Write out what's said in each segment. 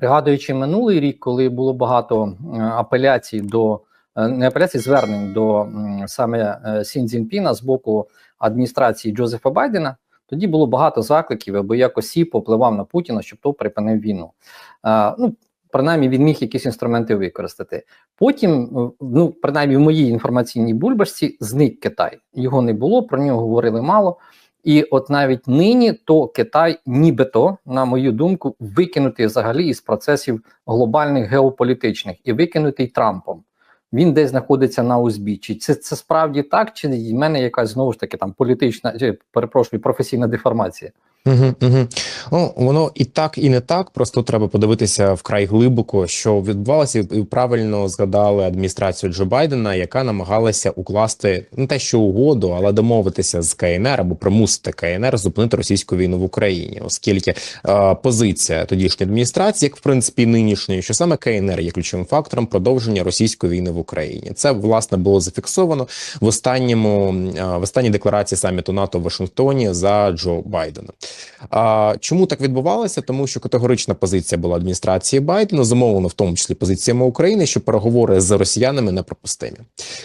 Пригадуючи минулий рік, коли було багато апеляцій до е, не апеляцій, звернень до саме е, Сін Цзіньпіна з боку адміністрації Джозефа Байдена, тоді було багато закликів, аби якось Сі попливав на Путіна, щоб той припинив війну. Е, ну, принаймні, він міг якісь інструменти використати. Потім, ну, принаймні, в моїй інформаційній бульбашці зник Китай. Його не було, про нього говорили мало. І от навіть нині то Китай, нібито, на мою думку, викинутий взагалі із процесів глобальних геополітичних і викинутий Трампом. Він десь знаходиться на узбіччі. Це це справді так, чи в мене якась знову ж таки там політична, чи перепрошую, професійна деформація? Угу, угу. Ну, воно і так, і не так. Просто треба подивитися вкрай глибоко, що відбувалося, і правильно згадали адміністрацію Джо Байдена, яка намагалася укласти не те, що угоду, але домовитися з КНР або примусити КНР зупинити російську війну в Україні, оскільки е, позиція тодішньої адміністрації, як в принципі нинішньої, що саме КНР є ключовим фактором продовження російської війни в Україні. Це власне було зафіксовано в останньому е, в останній декларації саміту НАТО в Вашингтоні за Джо Байдена. А чому так відбувалося? Тому що категорична позиція була адміністрації Байдена, зумовлена в тому числі позиціями України, що переговори з росіянами неприпустимі.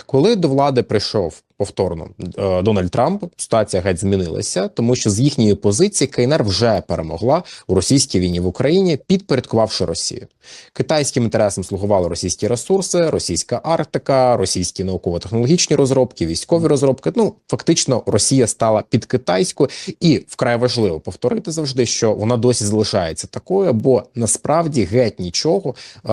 Коли до влади прийшов повторно е, Дональд Трамп, ситуація геть змінилася, тому що з їхньої позиції КНР вже перемогла у російській війні в Україні, підпорядкувавши Росію. Китайським інтересам слугували російські ресурси, російська Арктика, російські науково-технологічні розробки, військові розробки. Ну фактично, Росія стала під китайську, і вкрай важливо повторити завжди, що вона досі залишається такою, бо насправді геть нічого е,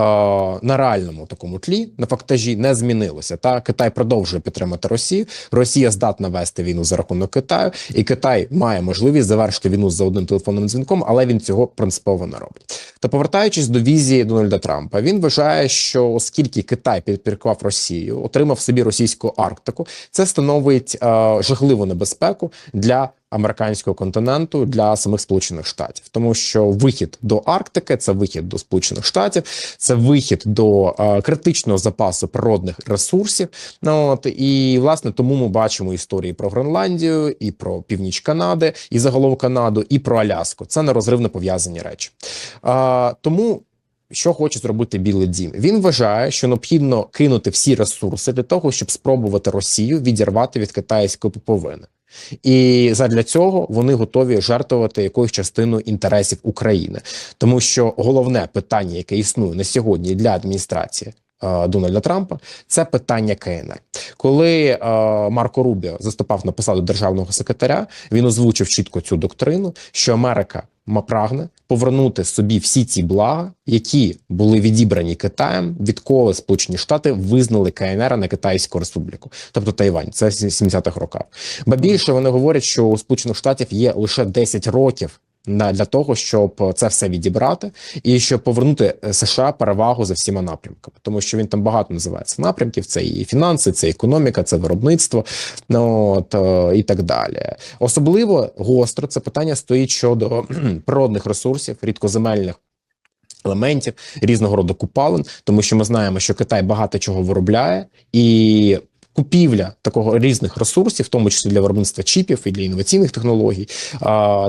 на реальному такому тлі на фактажі не змінилося. Та Китай продовжує підтримати Росію. Росія здатна вести війну за рахунок Китаю, і Китай має можливість завершити війну за одним телефонним дзвінком, але він цього принципово не робить. Та повертаючись до візії Дональда Трампа, він вважає, що оскільки Китай підпіркував Росію, отримав собі російську Арктику, це становить е, жахливу небезпеку для американського континенту для самих сполучених штатів, тому що вихід до Арктики це вихід до Сполучених Штатів, це вихід до е, критичного запасу природних ресурсів. Ну от і власне тому ми бачимо історії про Гренландію, і про північ Канади, і загалом Канаду, і про Аляску. Це нерозривно пов'язані речі. Е, тому. Що хоче зробити Білий Дім? Він вважає, що необхідно кинути всі ресурси для того, щоб спробувати Росію відірвати від китайської поповини. І задля цього вони готові жертвувати якоюсь частиною інтересів України, тому що головне питання, яке існує на сьогодні для адміністрації. Е, Дональда Трампа це питання КНР. Коли е, Марко Рубіо заступав на посаду державного секретаря, він озвучив чітко цю доктрину, що Америка прагне повернути собі всі ці блага, які були відібрані Китаєм, відколи Сполучені Штати визнали КНР на Китайську Республіку, тобто Тайвань. Це з 70-х років. Ба більше вони говорять, що у Сполучених Штатів є лише 10 років. На для того, щоб це все відібрати, і щоб повернути США перевагу за всіма напрямками, тому що він там багато називається напрямків: це і фінанси, це економіка, це виробництво, ну от е, і так далі. Особливо гостро це питання стоїть щодо природних ресурсів, рідкоземельних. Елементів різного роду купалин, тому що ми знаємо, що Китай багато чого виробляє, і купівля такого різних ресурсів, в тому числі для виробництва чіпів і для інноваційних технологій,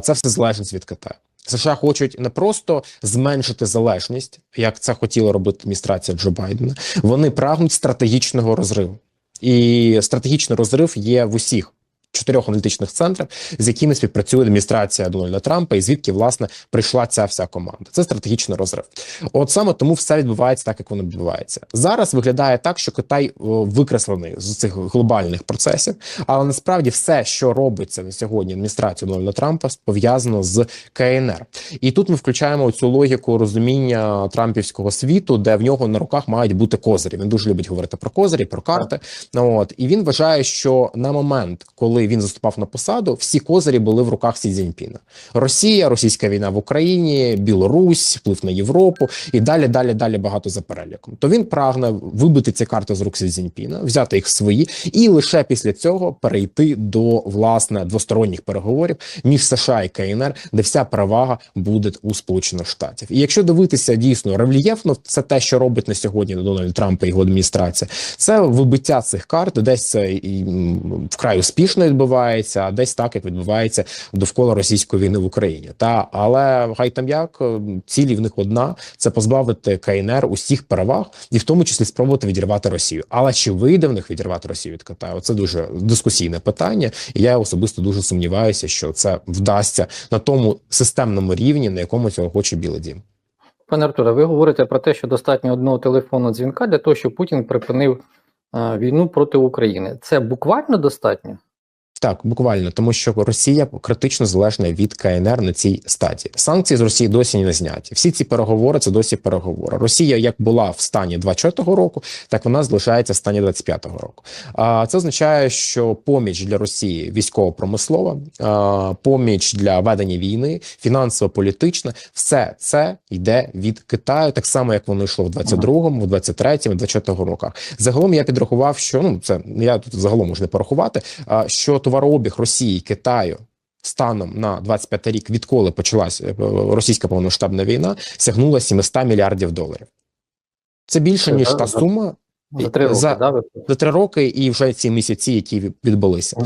це все залежність від Китаю. США хочуть не просто зменшити залежність, як це хотіла робити адміністрація Джо Байдена. Вони прагнуть стратегічного розриву, і стратегічний розрив є в усіх чотирьох аналітичних центрах, з якими співпрацює адміністрація Дональда Трампа, і звідки власне прийшла ця вся команда. Це стратегічний розрив. От саме тому все відбувається так, як воно відбувається. Зараз виглядає так, що Китай викреслений з цих глобальних процесів, але насправді все, що робиться на сьогодні адміністрацією Дональда Трампа, пов'язано з КНР. І тут ми включаємо цю логіку розуміння Трампівського світу, де в нього на руках мають бути козирі. Він дуже любить говорити про козирі, про карти. От і він вважає, що на момент, коли він заступав на посаду, всі козирі були в руках Сі Цзіньпіна. Росія, російська війна в Україні, Білорусь, вплив на Європу і далі, далі, далі багато за переліком. То він прагне вибити ці карти з рук Сі Цзіньпіна, взяти їх свої, і лише після цього перейти до власне двосторонніх переговорів між США і КНР, де вся перевага буде у Сполучених Штатів. І якщо дивитися дійсно рельєфно, це те, що робить на сьогодні Дональд Трамп і його адміністрація, це вибиття цих карт, десь це і вкрай успішно відбувається, а десь так, як відбувається довкола російської війни в Україні. Та але хай там як е, цілі в них одна: це позбавити КНР усіх переваг, і в тому числі спробувати відірвати Росію. Але чи вийде в них відірвати Росію від Китаю? Це дуже дискусійне питання. І я особисто дуже сумніваюся, що це вдасться на тому системному рівні, на якому цього хоче Білий Дім. Пане Артуре, ви говорите про те, що достатньо одного телефонного дзвінка для того, щоб Путін припинив е, війну проти України. Це буквально достатньо? Так, буквально, тому що Росія критично залежна від КНР на цій стадії. Санкції з Росії досі не зняті. Всі ці переговори це досі переговори. Росія як була в стані 24-го року, так вона залишається в стані 25-го року. А це означає, що поміч для Росії військово-промислова, поміч для ведення війни, фінансово-політична, все це йде від Китаю, так само як воно йшло в 22-му, в 23-му, 24-го роках. Загалом я підрахував, що ну це я тут загалом можу не порахувати. Що товарообіг Росії Китаю. Станом на 25 рік, відколи почалася е, російська повномасштабна війна, сягнула 700 мільярдів доларів. Це більше ніж та сума, За три роки, За- да, за три роки і вже ці місяці, які відбулися.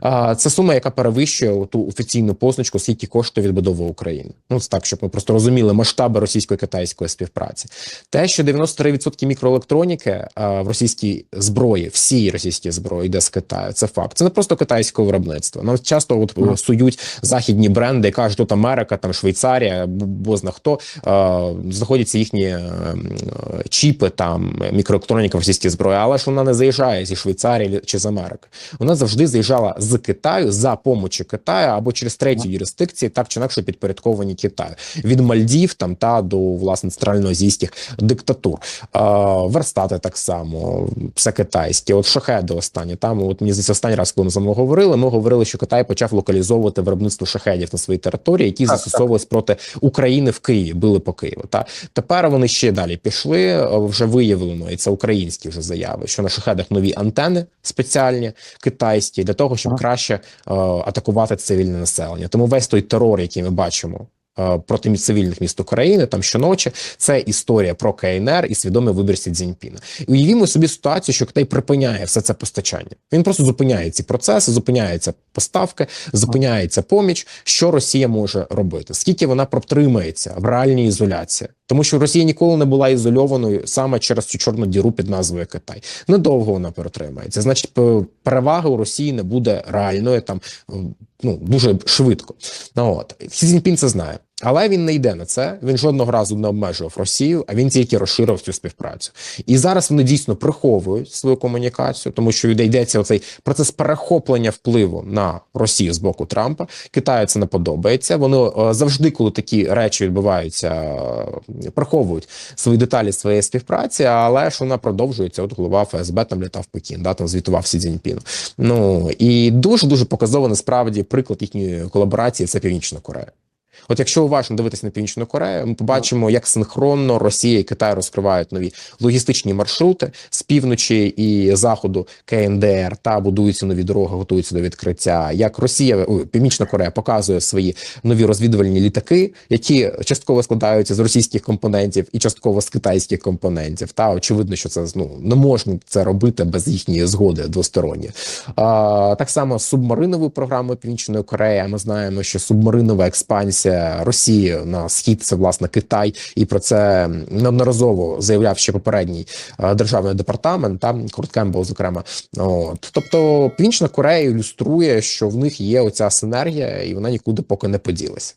А це сума, яка перевищує ту офіційну позначку, скільки коштує відбудова України. Ну це так, щоб ми просто розуміли масштаби російсько-китайської співпраці. Те, що 93% мікроелектроніки а, в російській зброї, всій російській зброї йде з Китаю. Це факт. Це не просто китайське виробництво. Нам часто от Мгм. сують західні бренди, кажуть, тут Америка, там Швейцарія, бозна хто а, знаходяться їхні е, м, е, чіпи, там мікроелектроніка в російській зброї, але ж вона не заїжджає зі Швейцарії чи з Америки. Вона завжди заїжджала з Китаю за помочі Китаю або через треті юрисдикції, так чи інакше підпорядковані Китаю від Мальдів там та до власне центральноазійських диктатур. А, верстати так само, все китайське. От шахеди останні. Там от мені здається, останній раз, коли ми з вами говорили, ми говорили, що Китай почав локалізовувати виробництво шахедів на своїй території, які Так, застосовувались проти України в Києві, били по Києву. Та тепер вони ще далі пішли. е, Вже виявлено, і це українські вже заяви, що на шахедах нові антени спеціальні китайські для того, щоб краще е, атакувати цивільне населення. Тому весь той терор, який ми бачимо. е, Проти цивільних міст України там щоночі це історія про КНР і свідомий вибір Сі Цзіньпіна. І уявімо собі ситуацію, що Китай припиняє все це постачання. Він просто зупиняє ці процеси, зупиняються поставки, зупиняється поміч. Що Росія може робити? Скільки вона протримається в реальній ізоляції? Тому що Росія ніколи не була ізольованою саме через цю чорну діру під назвою Китай. Недовго вона перетримається. Значить, переваги у Росії не буде реальною там ну дуже швидко. Ну от Сі це знає. Але він не йде на це. Він жодного разу не обмежував Росію, а він тільки розширив цю співпрацю. І зараз вони дійсно приховують свою комунікацію, тому що йде- йдеться оцей процес перехоплення впливу на Росію з боку Трампа. Китаю це не подобається. Вони е, завжди, коли такі речі відбуваються, е, приховують свої деталі своєї співпраці, але ж вона продовжується. От голова ФСБ там літав Пекін, да, там звітував Сі Цзіньпіну. Ну і дуже дуже показово насправді приклад їхньої колаборації це Північна Корея. От якщо уважно дивитися на північну Корею, ми побачимо, як синхронно Росія і Китай розкривають нові логістичні маршрути з півночі і заходу КНДР та будуються нові дороги, готуються до відкриття. Як Росія Північна Корея показує свої нові розвідувальні літаки, які частково складаються з російських компонентів і частково з китайських компонентів. Та очевидно, що це ну не можна це робити без їхньої згоди двосторонньої. А, так само з субмариновою програмою Північної Кореї. Ми знаємо, що субмаринова експансія Росії на схід це власне Китай, і про це неодноразово заявляв ще попередній е, державний департамент. Там Курт Кембл, зокрема, от тобто Північна Корея ілюструє, що в них є оця синергія, і вона нікуди поки не поділася.